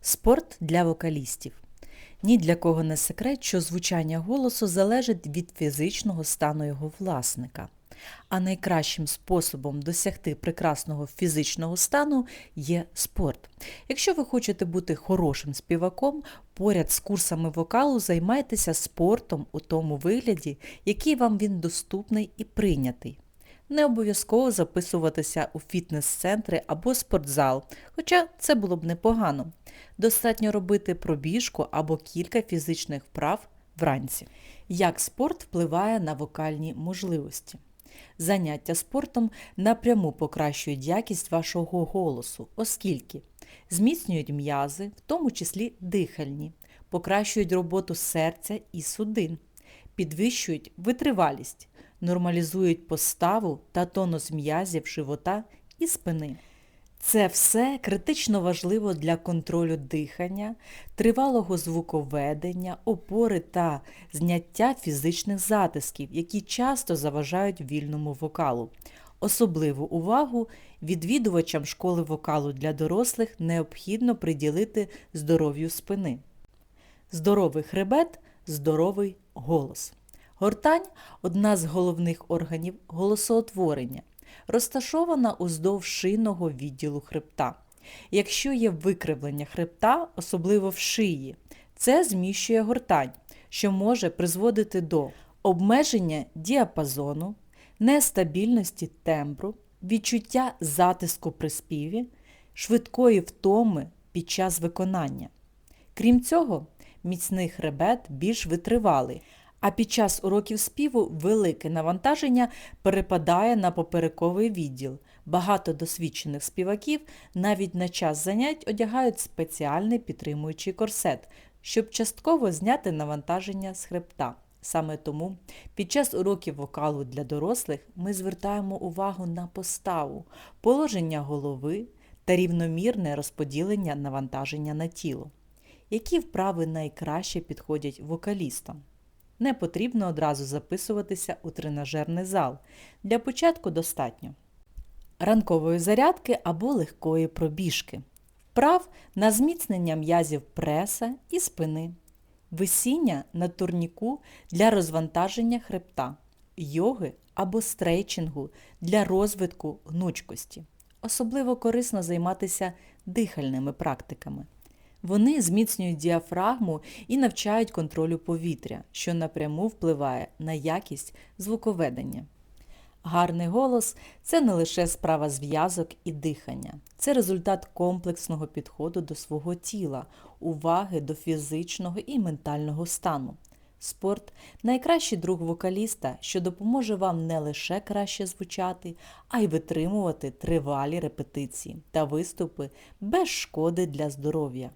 Спорт для вокалістів. Ні для кого не секрет, що звучання голосу залежить від фізичного стану його власника. А найкращим способом досягти прекрасного фізичного стану є спорт. Якщо ви хочете бути хорошим співаком, поряд з курсами вокалу займайтеся спортом у тому вигляді, який вам він доступний і прийнятий. Не обов'язково записуватися у фітнес-центри або спортзал, хоча це було б непогано. Достатньо робити пробіжку або кілька фізичних вправ вранці. Як спорт впливає на вокальні можливості? Заняття спортом напряму покращують якість вашого голосу, оскільки зміцнюють м'язи, в тому числі дихальні, покращують роботу серця і судин, підвищують витривалість, нормалізують поставу та тонус м'язів живота і спини. Це все критично важливо для контролю дихання, тривалого звуковедення, опори та зняття фізичних затисків, які часто заважають вільному вокалу. Особливу увагу відвідувачам школи вокалу для дорослих необхідно приділити здоров'ю спини. Здоровий хребет здоровий голос. Гортань одна з головних органів голосоутворення, розташована уздовж шийного відділу хребта. Якщо є викривлення хребта, особливо в шиї, це зміщує гортань, що може призводити до обмеження діапазону, нестабільності тембру, відчуття затиску при співі, швидкої втоми під час виконання. Крім цього, міцний хребет більш витривалий, а під час уроків співу велике навантаження перепадає на поперековий відділ. Багато досвідчених співаків навіть на час занять одягають спеціальний підтримуючий корсет, щоб частково зняти навантаження з хребта. Саме тому під час уроків вокалу для дорослих ми звертаємо увагу на поставу, положення голови та рівномірне розподілення навантаження на тіло. Які вправи найкраще підходять вокалістам? Не потрібно одразу записуватися у тренажерний зал. Для початку достатньо ранкової зарядки або легкої пробіжки, вправ на зміцнення м'язів преса і спини, висіння на турніку для розвантаження хребта, йоги або стрейчингу для розвитку гнучкості. Особливо корисно займатися дихальними практиками. Вони зміцнюють діафрагму і навчають контролю повітря, що напряму впливає на якість звуковедення. Гарний голос це не лише справа зв'язок і дихання, це результат комплексного підходу до свого тіла, уваги до фізичного і ментального стану. Спорт найкращий друг вокаліста, що допоможе вам не лише краще звучати, а й витримувати тривалі репетиції та виступи без шкоди для здоров'я.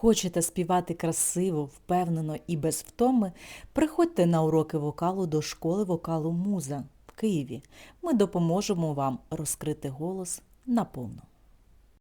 Хочете співати красиво, впевнено і без втоми, приходьте на уроки вокалу до школи вокалу Муза в Києві. Ми допоможемо вам розкрити голос наповну.